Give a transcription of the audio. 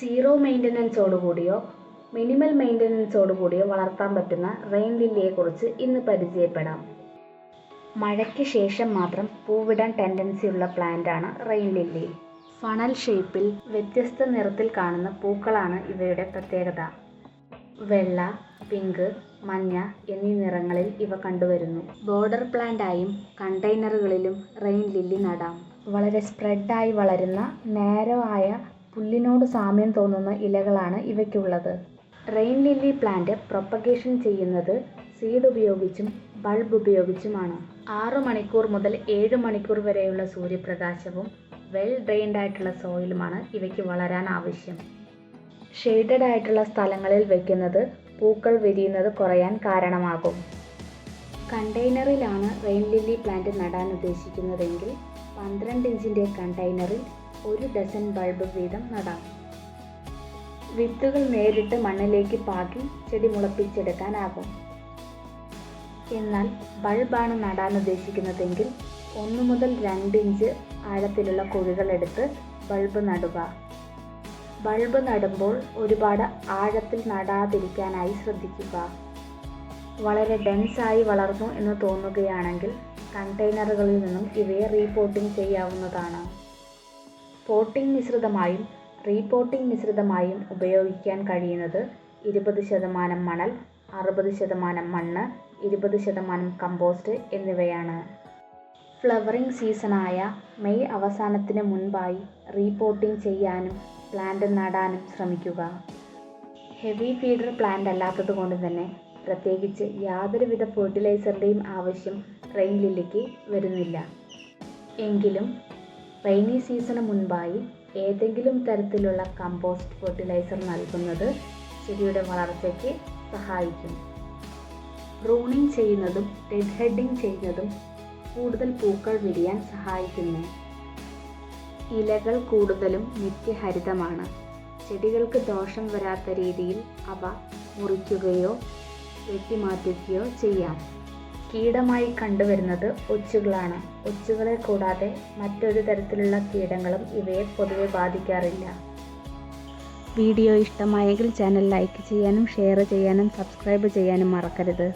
Zero മെയിന്റനൻസോടുകൂടിയോ minimal മെയിന്റനൻസോടുകൂടിയോ വളർത്താൻ പറ്റുന്ന rain ലില്ലിയെക്കുറിച്ച് ഇന്ന് പരിചയപ്പെടാം. മഴയ്ക്ക് ശേഷം മാത്രം പൂവിടാൻ ടെൻഡൻസി ടെൻഡൻസിയുള്ള പ്ലാന്റാണ് റെയിൻ ലില്ലി. ഫണൽ ഷേപ്പിൽ വ്യത്യസ്ത നിറത്തിൽ കാണുന്ന പൂക്കളാണ് ഇവയുടെ പ്രത്യേകത. വെള്ള പിങ്ക് മഞ്ഞ എന്നീ നിറങ്ങളിൽ ഇവ കണ്ടുവരുന്നു. ബോർഡർ പ്ലാന്റായും കണ്ടെയ്നറുകളിലും റെയിൻ ലില്ലി നടാം. വളരെ സ്പ്രെഡായി വളരുന്ന നേരോ ആയ പുല്ലിനോട് സാമ്യം തോന്നുന്ന ഇലകളാണ് ഇവയ്ക്കുള്ളത്. റെയിൻ ലില്ലി പ്ലാന്റ് പ്രൊപ്പഗേഷൻ ചെയ്യുന്നത് സീഡ് ഉപയോഗിച്ചും ബൾബ് ഉപയോഗിച്ചുമാണ്. ആറു മണിക്കൂർ മുതൽ ഏഴ് മണിക്കൂർ വരെയുള്ള സൂര്യപ്രകാശവും വെൽ ഡ്രെയിൻഡ് ആയിട്ടുള്ള സോയിലുമാണ് ഇവയ്ക്ക് വളരാൻ ആവശ്യം. ഷെയ്ഡഡ് ആയിട്ടുള്ള സ്ഥലങ്ങളിൽ വെക്കുന്നത് പൂക്കൾ വിരിയുന്നത് കുറയാൻ കാരണമാകും. കണ്ടെയ്നറിലാണ് റെയിൻ ലില്ലി പ്ലാന്റ് നടാൻ ഉദ്ദേശിക്കുന്നതെങ്കിൽ പന്ത്രണ്ട് ഇഞ്ചിന്റെ കണ്ടെയ്നറിൽ ഒരു ഡസൻ ബൾബ് വീതം നടാം. വിത്തുകൾ നേരിട്ട് മണ്ണിലേക്ക് പാകി ചെടി മുളപ്പിച്ചെടുക്കാനാകും. എന്നാൽ ബൾബാണ് നടാൻ ഉദ്ദേശിക്കുന്നതെങ്കിൽ ഒന്ന് മുതൽ രണ്ട് ഇഞ്ച് ആഴത്തിലുള്ള കുഴികൾ എടുത്ത് ബൾബ് നടുക. ബൾബ് നടുമ്പോൾ ഒരുപാട് ആഴത്തിൽ നടാതിരിക്കാനായി ശ്രദ്ധിക്കുക. വളരെ ഡെൻസായി വളർന്നു എന്ന് തോന്നുകയാണെങ്കിൽ കണ്ടെയ്നറുകളിൽ നിന്നും ഇവയെ റീപോർട്ടിംഗ് ചെയ്യാവുന്നതാണ്. പോട്ടിംഗ് മിശ്രിതമായും റീപോട്ടിംഗ് മിശ്രിതമായും ഉപയോഗിക്കാൻ കഴിയുന്നത് ഇരുപത് ശതമാനം മണൽ അറുപത് ശതമാനം മണ്ണ് ഇരുപത് ശതമാനം കമ്പോസ്റ്റ് എന്നിവയാണ്. ഫ്ലവറിംഗ് സീസണായ മെയ് അവസാനത്തിന് മുൻപായി റീപോട്ടിംഗ് ചെയ്യാനും പ്ലാന്റ് നടാനും ശ്രമിക്കുക. ഹെവി ഫീഡർ പ്ലാന്റ് അല്ലാത്തത് കൊണ്ട് തന്നെ പ്രത്യേകിച്ച് യാതൊരുവിധ ഫെർട്ടിലൈസറിന്റെയും ആവശ്യം റെയിൻ ലില്ലിക്ക് വരുന്നില്ല. എങ്കിലും റെയിനി സീസണ് മുൻപായി ഏതെങ്കിലും തരത്തിലുള്ള കമ്പോസ്റ്റ് ഫെർട്ടിലൈസർ നൽകുന്നത് ചെടിയുടെ വളർച്ചയ്ക്ക് സഹായിക്കും. റൂണിങ് ചെയ്യുന്നതും ഡെഡ് ഹെഡിങ് ചെയ്യുന്നതും കൂടുതൽ പൂക്കൾ വിരിയാൻ സഹായിക്കുന്നു. ഇലകൾ കൂടുതലും നിത്യഹരിതമാണ്. ചെടികൾക്ക് ദോഷം വരാത്ത രീതിയിൽ അവ മുറിക്കുകയോ വെട്ടിമാറ്റുകയോ ചെയ്യാം. കീടമായി കണ്ടുവരുന്നത് ഒച്ചുകളാണ്. ഒച്ചുകളെ കൂടാതെ മറ്റൊരു തരത്തിലുള്ള കീടങ്ങളും ഇവയെ പൊതുവെ ബാധിക്കാറില്ല. വീഡിയോ ഇഷ്ടമായെങ്കിൽ ചാനൽ ലൈക്ക് ചെയ്യാനും ഷെയർ ചെയ്യാനും സബ്സ്ക്രൈബ് ചെയ്യാനും മറക്കരുത്.